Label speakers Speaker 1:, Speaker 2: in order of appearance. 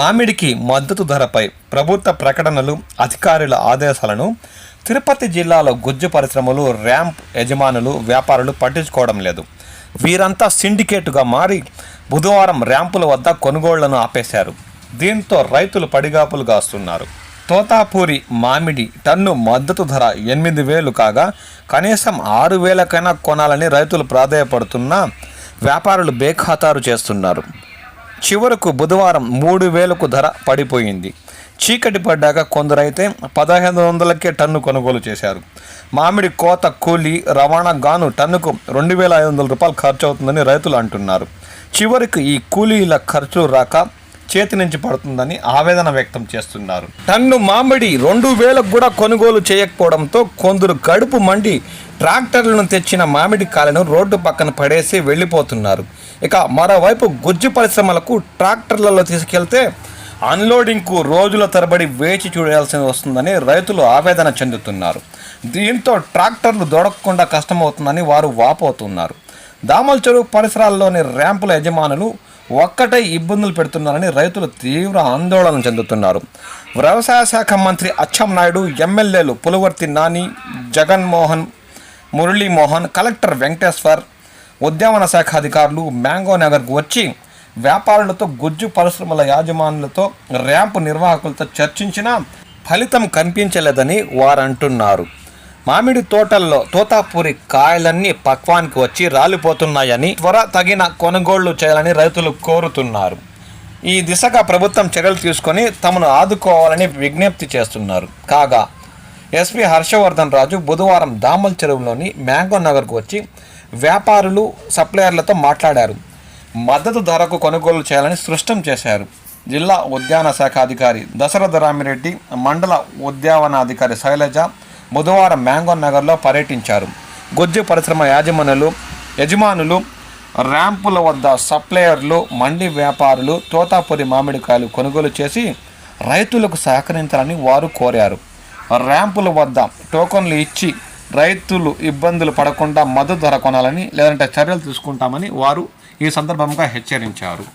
Speaker 1: మామిడికి మద్దతు ధరపై ప్రభుత్వ ప్రకటనలు అధికారుల ఆదేశాలను తిరుపతి జిల్లాలో గుజ్జు పరిశ్రమలు ర్యాంప్ యజమానులు వ్యాపారులు పట్టించుకోవడం లేదు. వీరంతా సిండికేటుగా మారి బుధవారం ర్యాంపుల వద్ద కొనుగోళ్ళను ఆపేశారు. దీంతో రైతులు పడిగాపులు కాస్తున్నారు తోతాపూరి మామిడి టన్ను మద్దతు ధర ఎనిమిది వేలు కాగా కనీసం ఆరు వేలకైనా కొనాలని రైతులు ప్రాధాయపడుతున్నా వ్యాపారులు బేఖాతారు చేస్తున్నారు. చివరకు బుధవారం మూడు వేలకు ధర పడిపోయింది. చీకటి పడ్డాక కొందరైతే పదహైదు వందలకే టన్ను కొనుగోలు చేశారు. మామిడి కోత కూలి రవాణా గాను టన్నుకు రెండు వేల ఐదు వందల రూపాయలు ఖర్చు అవుతుందని రైతులు అంటున్నారు. చివరికి ఈ కూలీల ఖర్చు రాక చేతి నుంచి పడుతుందని ఆవేదన వ్యక్తం చేస్తున్నారు. టన్ను మామిడి రెండు వేలకు కూడా కొనుగోలు చేయకపోవడంతో కొందరు కడుపు మండి ట్రాక్టర్లను తెచ్చిన మామిడి కాయలను రోడ్డు పక్కన పడేసి వెళ్ళిపోతున్నారు. ఇక మరోవైపు గుజ్జు పరిశ్రమలకు ట్రాక్టర్లలో తీసుకెళ్తే అన్లోడింగ్కు రోజుల తరబడి వేచి చూడాల్సి వస్తుందని రైతులు ఆవేదన చెందుతున్నారు. దీంతో ట్రాక్టర్లు దొరకకుండా కష్టమవుతుందని వారు వాపోతున్నారు. దామల్ చెరువు పరిసరాల్లోని ర్యాంపుల యజమానులు ఒక్కటే ఇబ్బందులు పెడుతున్నారని రైతులు తీవ్ర ఆందోళన చెందుతున్నారు. వ్యవసాయ శాఖ మంత్రి అచ్చెన్నాయుడు ఎమ్మెల్యేలు పులవర్తి నాని జగన్మోహన్ మురళీమోహన్ కలెక్టర్ వెంకటేశ్వర్ ఉద్యానవన శాఖ అధికారులు మ్యాంగో నగర్కు వచ్చి వ్యాపారులతో గుజ్జు పరిశ్రమల యాజమానులతో ర్యాంపు నిర్వాహకులతో చర్చించినా ఫలితం కనిపించలేదని వారంటున్నారు. మామిడి తోటల్లో తోతాపూరి కాయలన్నీ పక్వానికి వచ్చి రాలిపోతున్నాయని త్వర తగిన కొనుగోళ్ళు చేయాలని రైతులు కోరుతున్నారు. ఈ దిశగా ప్రభుత్వం చర్యలు తీసుకొని తమను ఆదుకోవాలని విజ్ఞప్తి చేస్తున్నారు. కాగా ఎస్పీ హర్షవర్ధన్ రాజు బుధవారం దామల్ చెరువులోని మ్యాంగో నగర్కు వచ్చి వ్యాపారులు సప్లయర్లతో మాట్లాడారు. మద్దతు ధరకు కొనుగోలు చేయాలని స్పష్టం చేశారు. జిల్లా ఉద్యాన శాఖ అధికారి దశరథ రామిరెడ్డి మండల ఉద్యావనాధికారి శైలజ బుధవారం మ్యాంగోన్ నగర్లో పర్యటించారు. గొజ్జు పరిశ్రమ యాజమానులు యజమానులు ర్యాంపుల వద్ద సప్లయర్లు మండి వ్యాపారులు తోతాపురి మామిడికాయలు కొనుగోలు చేసి రైతులకు సహకరించాలని వారు కోరారు. ర్యాంపుల వద్ద టోకన్లు ఇచ్చి రైతులు ఇబ్బందులు పడకుండా మద్దతు ధర కొనాలని లేదంటే చర్యలు తీసుకుంటామని వారు ఈ సందర్భంగా హెచ్చరించారు.